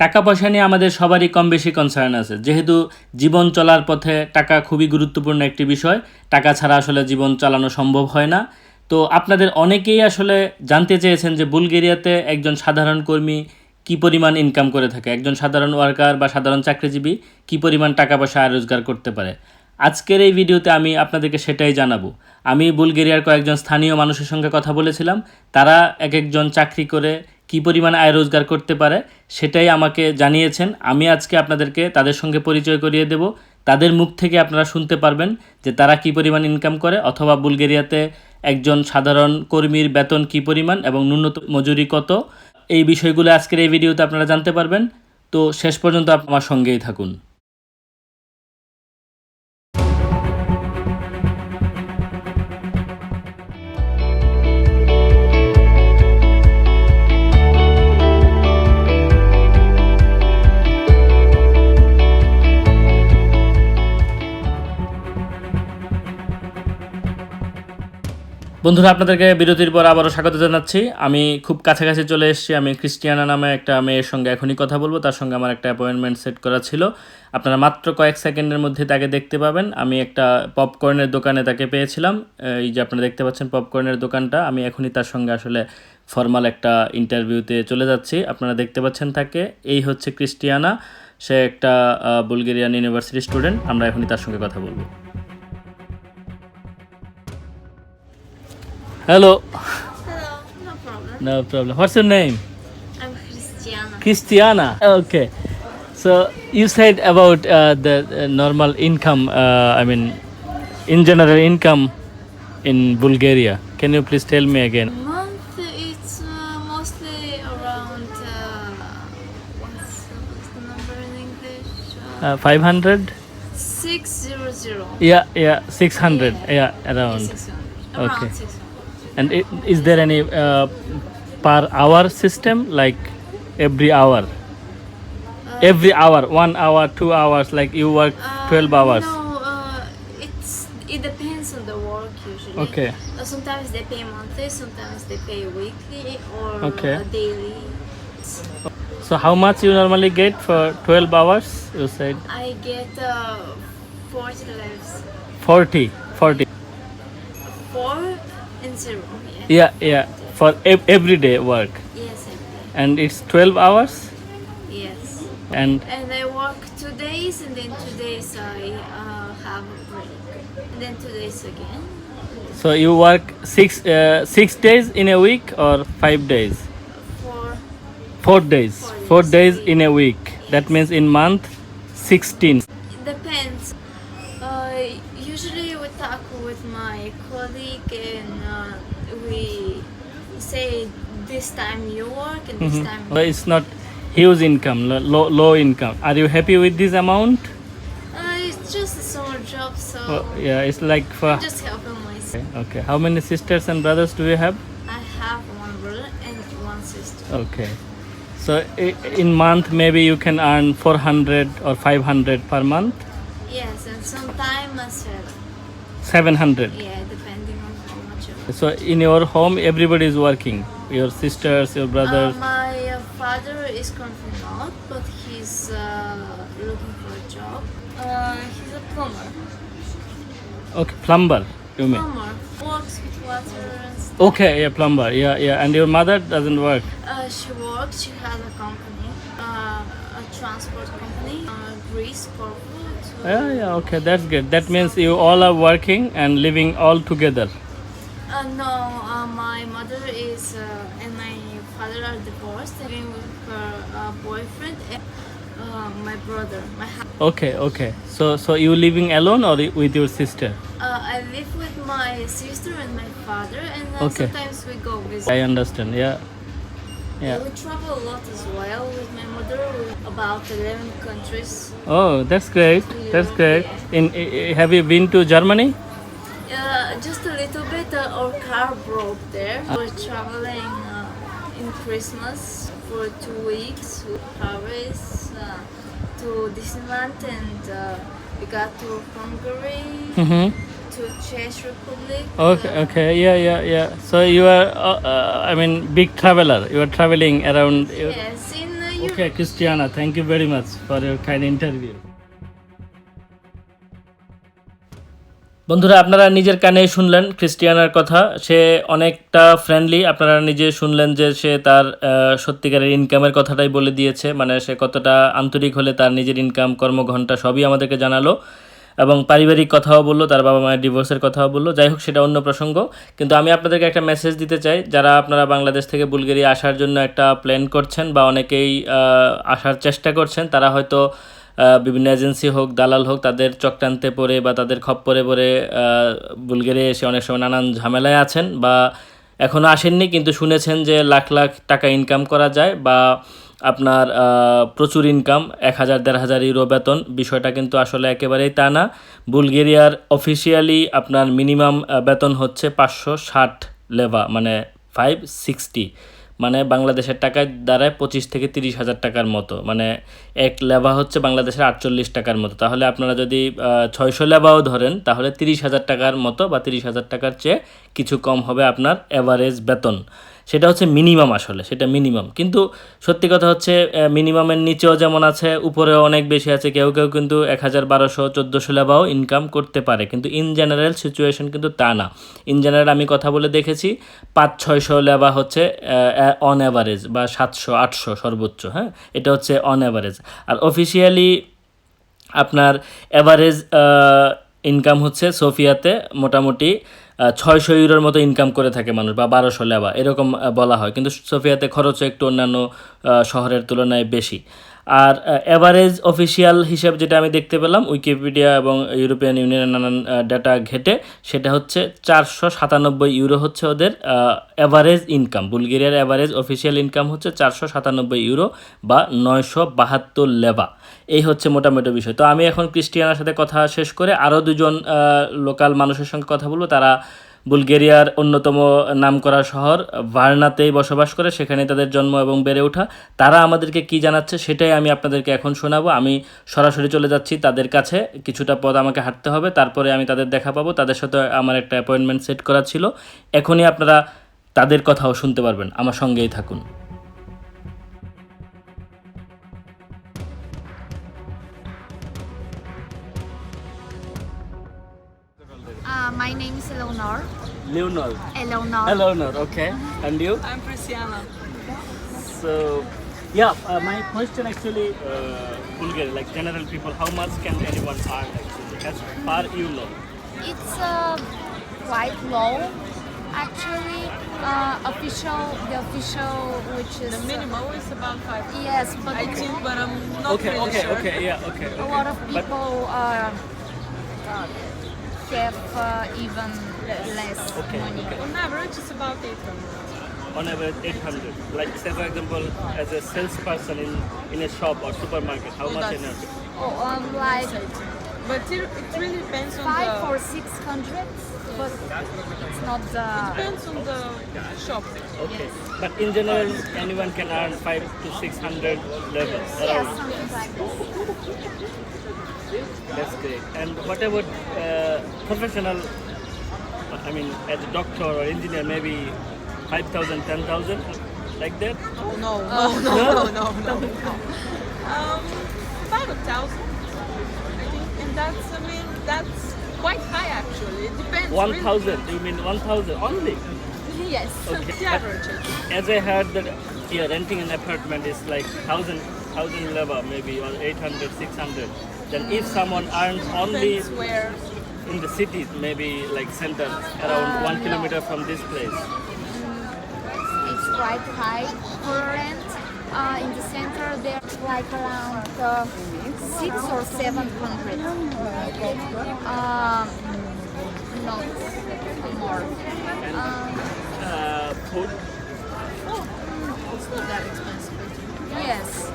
টাকা পয়সা নিয়ে আমাদের সবারই কম বেশি কনসার্ন আছে। যেহেতু জীবন চলার পথে টাকা খুবই গুরুত্বপূর্ণ একটি বিষয়, টাকা ছাড়া আসলে জীবন চালানো সম্ভব হয় না। তো আপনাদের অনেকেই আসলে জানতে চেয়েছেন যে বুলগেরিয়াতে একজন সাধারণ কর্মী কি পরিমাণ ইনকাম করে থাকে, একজন সাধারণ ওয়ার্কার বা সাধারণ চাকরিজীবী কি পরিমাণ টাকা পয়সা আয় রোজগার করতে পারে। আজকের এই ভিডিওতে আমি আপনাদেরকে সেটাই জানাব। আমি বুলগেরিয়ার কয়েকজন স্থানীয় মানুষের সঙ্গে কথা বলেছিলাম। তারা এক একজন চাকরি করে কি পরিমাণ আয় রোজগার করতে পারে সেটাই আমাকে জানিয়েছেন। আমি আজকে আপনাদেরকে তাদের সঙ্গে পরিচয় করিয়ে দেব। তাদের মুখ থেকে আপনারা শুনতে পারবেন যে তারা কি পরিমাণ ইনকাম করে অথবা বুলগেরিয়াতে একজন সাধারণ কর্মীর বেতন কি পরিমাণ এবং ন্যূনতম মজুরি কত। এই বিষয়গুলো আজকের এই ভিডিওতে আপনারা জানতে পারবেন। তো শেষ পর্যন্ত আমার সঙ্গেই থাকুন। বন্ধুরা, আপনাদেরকে বিরতির পর আবারও স্বাগত জানাচ্ছি। আমি খুব কাছাকাছি চলে এসেছি। আমি ক্রিস্টিয়ানা নামে একটা মেয়ের সঙ্গে এখনই কথা বলব। তার সঙ্গে আমার একটা অ্যাপয়েন্টমেন্ট সেট করা ছিল। আপনারা মাত্র কয়েক সেকেন্ডের মধ্যে তাকে দেখতে পাবেন। আমি একটা পপকর্নের দোকানে তাকে পেয়েছিলাম। এই যে আপনারা দেখতে পাচ্ছেন পপকর্নের দোকানটা। আমি এখনই তার সঙ্গে আসলে ফর্মাল একটা ইন্টারভিউতে চলে যাচ্ছি। আপনারা দেখতে পাচ্ছেন তাকে। এই হচ্ছে ক্রিস্টিয়ানা। সে একটা বুলগেরিয়ান ইউনিভার্সিটি স্টুডেন্ট আমরা এখনই তার সঙ্গে কথা বলব। Hello. Hello, no problem. No problem. What's your name? I'm Christiana. Christiana. Okay. So you said about uh, the uh, normal income. Uh, I mean, in general income in Bulgaria. Can you please tell me again? Month it's uh, mostly around uh, what's, what's the number in English? Uh, Uh, Five hundred. six zero zero. Yeah, yeah, six hundred. Yeah, around. Six hundred. Around Okay. six hundred. And it, is there any uh, per hour system like every hour? Uh, every hour, one hour, two hours, like you work uh, 12 hours? No, uh, it's, it depends on the work usually. Okay. Uh, sometimes they pay monthly, sometimes they pay weekly or uh, okay. daily. So how much you normally get for 12 hours, you said? I get 40 lives. 40? 40? 4 in ceremony. Oh, yeah, yeah. For everyday work. Yes, every day. And it's 12 hours? Yes. And And I work two days and then two days I uh, have a break. And then two days again. so you work six, uh, six days in a week or five days? Four. Four days. Four Four days days. in a week. That means in month 16. This time you work and this Mhm. time. But it's not huge income, lo- low low income. Are you happy with this amount? Uh, it's just a summer job, so Oh, yeah, it's like for I'm just helping myself. okay, okay. How many sisters and brothers do you have? I have one brother and one sister. Okay. So i- in month maybe you can earn 400 or 500 per month. Yes, and sometime seven. 700. Yeah, depending on how much. So in your home everybody is working. Your sisters, your brothers. Uh, my uh, father is currently not, but he's uh, looking for a job. Uh, he's a plumber. Okay, plumber. You mean? Plumber works with water and stuff. Okay, yeah, plumber. Yeah, yeah. And your mother doesn't work. Uh, she works. She has a company, uh, a transport company, uh, Greece, Corfu. to- Yeah, yeah. Okay, that's good. That means you all are working and living all together. Uh, no, uh, my mother is uh, and my father are divorced, living with her uh, boyfriend and uh, my brother. My Okay, okay. So so you living alone or with your sister? uh, I live with my sister and my father, and uh, Okay. sometimes we go visit. I understand. Yeah. Yeah. We travel a lot as well with my mother, with about 11 countries. Oh, that's great. That's great. In i- i- have you been to Germany? Uh, little bit, uh, our car broke there. We're traveling uh, in Christmas for two weeks to Paris, uh, to Disneyland, and uh, we got to Hungary, Mm-hmm. to Czech Republic. Okay, uh, okay, yeah, yeah, yeah. So you are, uh, uh, I mean, big traveler. You are traveling around. Yes, in uh, Okay, Christiana, thank you very much for your kind interview. বন্ধুরা, আপনারা নিজের কানে শুনলেন ক্রিস্টিয়ানার কথা। সে অনেকটা friendly আপনারা নিজে শুনলেন যে সে তার সত্যিকারের ইনকামের কথাটাই বলে দিয়েছে। মানে সে কতটা আন্তরিক হলে তার নিজের ইনকাম কর্মঘণ্টা সবই আমাদেরকে জানালো এবং পারিবারিক কথাও বলল, তার বাবা মায়ের ডিভোর্সের কথাও বলল। যাই হোক, সেটা অন্য প্রসঙ্গ। কিন্তু আমি আপনাদেরকে একটা মেসেজ দিতে চাই। যারা আপনারা বাংলাদেশ থেকে বুলগেরিয়া আসার জন্য একটা প্ল্যান করছেন বা অনেকেই আসার চেষ্টা করছেন, তারা হয়তো বিভিন্ন এজেন্সি হোক, দালাল হোক, তাদের চক্রান্তে পড়ে বা তাদের খপ্পরে পড়ে বুলগেরিয়া এসে অনেক সময় নানান ঝামেলায় আছেন বা এখনও আসেননি, কিন্তু শুনেছেন যে লাখ লাখ টাকা ইনকাম করা যায় বা আপনার প্রচুর ইনকাম এক হাজার, দেড় হাজার ইউরো বেতন। বিষয়টা কিন্তু আসলে একেবারেই তা না। বুলগেরিয়ার অফিসিয়ালি আপনার মিনিমাম বেতন হচ্ছে পাঁচশো ষাট লেভা মানে ফাইভ সিক্সটি মানে বাংলাদেশের টাকায় দাঁড়ায় পঁচিশ থেকে তিরিশ হাজার টাকার মতো। মানে এক লেভা হচ্ছে বাংলাদেশের আটচল্লিশ টাকার মতো। তাহলে আপনারা যদি ছয়শো লেভাও ধরেন, তাহলে তিরিশ হাজার টাকার মতো বা তিরিশ হাজার টাকার চেয়ে কিছু কম হবে আপনার অ্যাভারেজ বেতন। সেটা হচ্ছে মিনিমাম আসলে, সেটা মিনিমাম কিন্তু সত্যি কথা হচ্ছে মিনিমামের নিচেও যেমন আছে, উপরেও অনেক বেশি আছে। কেউ কেউ কিন্তু এক হাজার বারোশো, চোদ্দোশো লেবাও ইনকাম করতে পারে। কিন্তু ইন জেনারেল সিচুয়েশন কিন্তু তা না। ইন জেনারেল আমি কথা বলে দেখেছি, পাঁচ, ছয়শো লেবা হচ্ছে অন অ্যাভারেজ বা সাতশো, আটশো সর্বোচ্চ হ্যাঁ? এটা হচ্ছে অন অ্যাভারেজ আর অফিসিয়ালি আপনার অ্যাভারেজ ইনকাম হচ্ছে সোফিয়াতে মোটামুটি ছয়শো ইউরোর মতো ইনকাম করে থাকে মানুষ বা বারোশো লেবা, এরকম বলা হয়। কিন্তু সোফিয়াতে খরচও একটু অন্যান্য শহরের তুলনায় বেশি। আর অ্যাভারেজ অফিসিয়াল হিসেব যেটা আমি দেখতে পেলাম উইকিপিডিয়া এবং ইউরোপিয়ান ইউনিয়নের নানান ডাটা ঘেটে, সেটা হচ্ছে চারশো সাতানব্বই ইউরো হচ্ছে ওদের অ্যাভারেজ ইনকাম বুলগেরিয়ার অ্যাভারেজ অফিসিয়াল ইনকাম হচ্ছে চারশো সাতানব্বই ইউরো বা নয়শো বাহাত্তর লেবা। এই হচ্ছে মোটামুটি বিষয়। তো আমি এখন ক্রিস্টিয়ানার সাথে কথা শেষ করে আরও দুজন লোকাল মানুষের সঙ্গে কথা বলব। তারা বুলগেরিয়ার অন্যতম নামকরা শহর ভার্নাতেই বসবাস করে সেখানে তাদের জন্ম এবং বেড়ে ওঠা। তারা আমাদেরকে কি জানাচ্ছে সেটাই আমি আপনাদেরকে এখন শোনাবো। আমি সরাসরি চলে যাচ্ছি তাদের কাছে। কিছুটা পদ আমাকে হাঁটতে হবে, তারপরে আমি তাদের দেখা পাবো। তাদের সাথে আমার একটা অ্যাপয়েন্টমেন্ট সেট করা ছিল। এখনই আপনারা তাদের কথাও শুনতে পারবেন। আমার সঙ্গেই থাকুন। Leonor. Eleonor. Eleanor, okay. And you? I'm Prisciana. So, yeah, uh, my question actually, uh, like general people, how much can anyone earn actually? As far you know. It's uh, quite low, actually. Uh, official, the official, which is the uh, minimum is about five. Yes, but I think, but I'm not okay, really okay, sure. Okay, yeah, okay, okay. A lot of people but, uh, have uh, even less Okay, money. okay. On average, it's about 800. on average 800 like say for example as a salesperson in in a shop or supermarket how Oh, much that's- energy Oh, um, like But it, it really depends on five the or six hundred, but it's not the. depends on the shop. okay but in general anyone can earn 5 to 600 levels Yeah, around. something like this. that's great and what about uh, professional i mean as a doctor or engineer maybe 5000 10000 like that Oh, no, no, no, no, no, no, no. Um, about a thousand, I think. And that's, I mean, that's quite high actually. It depends. 1000 you mean 1000 only Yes, Okay. the average. As I heard that yeah, renting an apartment is like thousand thousand leva maybe or 800 600 then if someone earns only Depends where. In the cities maybe like center around one kilometer from this place it's quite high for rent. Uh, in the center, they're like around uh, six or seven hundred. Um, not more. Um, uh, food It's not that expensive. Yes.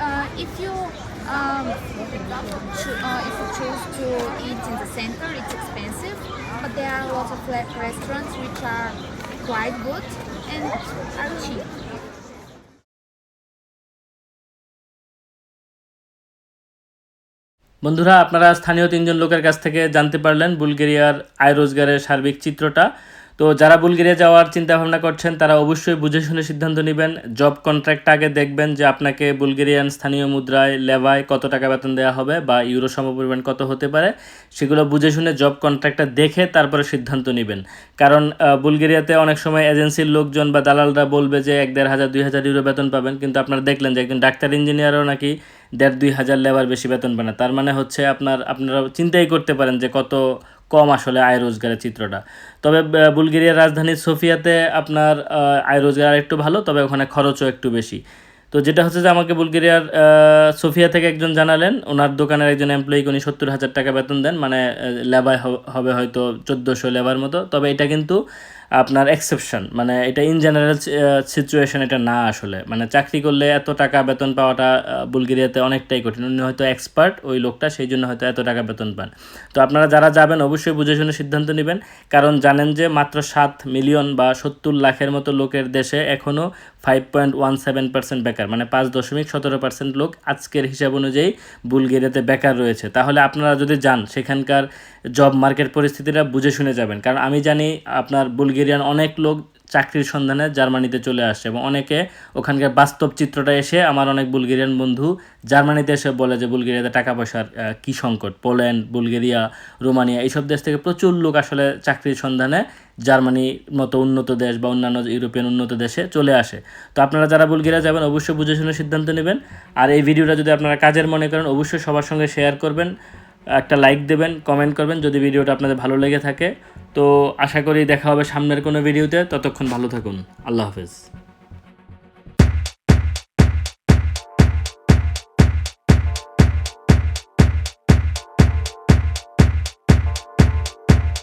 Uh, if you um, cho- uh, if you choose to eat in the center, it's expensive, but there are a lot of restaurants which are quite good and are cheap. বন্ধুরা আপনারা স্থানীয় তিনজন লোকের কাছ থেকে জানতে পারলেন বুলগেরিয়ার আয় রোজগারের সার্বিক চিত্রটা তো যারা বুলগেরিয়া যাওয়ার চিন্তা ভাবনা করছেন, তারা অবশ্যই বুঝে শুনে সিদ্ধান্ত নেবেন। জব কন্ট্রাক্ট আগে দেখবেন যে আপনাকে বুলগেরিয়ান স্থানীয় মুদ্রায় লেভায় কত টাকা বেতন দেওয়া হবে বা ইউরো সমপরিমাণ কত হতে পারে, সেগুলো বুঝে শুনে জব কন্ট্রাক্টটা দেখে তারপরে সিদ্ধান্ত নেবেন। কারণ বুলগেরিয়াতে অনেক সময় এজেন্সির লোকজন বা দালালরা বলবে যে এক দেড় হাজার, দুই হাজার ইউরো বেতন পাবেন, কিন্তু আপনারা দেখলেন যে একজন ডাক্তার ইঞ্জিনিয়ারও নাকি দেড়, দুই হাজার লেবার বেশি বেতন পায় না। তার মানে হচ্ছে আপনার আপনারা চিন্তাই করতে পারেন যে কত কম আসলে আয় রোজগারের চিত্রটা। তবে বুলগেরিয়ার রাজধানী সোফিয়াতে আপনার আয় রোজগার একটু ভালো, তবে ওখানে খরচও একটু বেশি। তো যেটা হচ্ছে যে আমাকে বুলগেরিয়ার সোফিয়া থেকে একজন জানালেন, ওনার দোকানের একজন এমপ্লয়িকে উনি সত্তর হাজার টাকা বেতন দেন মানে লেবায় হবে হয়তো চোদ্দোশো লেবার মতো, তবে এটা কিন্তু আপনার এক্সেপশন মানে এটা ইন জেনারেল সিচুয়েশন এটা না আসলে। মানে চাকরি করলে এত টাকা বেতন পাওয়াটা বুলগেরিয়াতে অনেকটাই কঠিন। উনি হয়তো এক্সপার্ট ওই লোকটা, সেই জন্য হয়তো এত টাকা বেতন পান। তো আপনারা যারা যাবেন, অবশ্যই বুঝে শুনে সিদ্ধান্ত নেবেন। কারণ জানেন যে মাত্র সাত মিলিয়ন বা সত্তর লাখের মতো লোকের দেশে এখনও five point one seven percent বেকার মানে পাঁচ দশমিক সতেরো পার্সেন্ট লোক আজকের হিসাব অনুযায়ী বুলগেরিয়াতে বেকার রয়েছে। তাহলে আপনারা যদি যান, সেখানকার জব মার্কেট পরিস্থিতিটা বুঝে শুনে যাবেন। কারণ আমি জানি আপনার বুলগেরিয়ান অনেক লোক চাকরির সন্ধানে জার্মানিতে চলে আসছে এবং অনেকে ওখানকার বাস্তব চিত্রটা এসে আমার অনেক বুলগেরিয়ান বন্ধু জার্মানিতে এসে বলে যে, বুলগেরিয়াতে টাকা পয়সার কী সংকট? পোল্যান্ড, বুলগেরিয়া, রোমানিয়া, এইসব দেশ থেকে প্রচুর লোক আসলে চাকরির সন্ধানে জার্মানির মতো উন্নত দেশ বা অন্যান্য ইউরোপিয়ান উন্নত দেশে চলে আসে। তো আপনারা যারা বুলগেরিয়া যাবেন, অবশ্যই বুঝে শুনে সিদ্ধান্ত নেবেন। আর এই ভিডিওটা যদি আপনারা কাজের মনে করেন, অবশ্যই সবার সঙ্গে শেয়ার করবেন। একটা লাইক দেবেন কমেন্ট করবেন যদি ভিডিওটা আপনাদের ভালো লেগে থাকে। তো আশা করি দেখা হবে সামনের কোনো ভিডিওতে। ততক্ষণ ভালো থাকুন। আল্লাহ হাফেজ।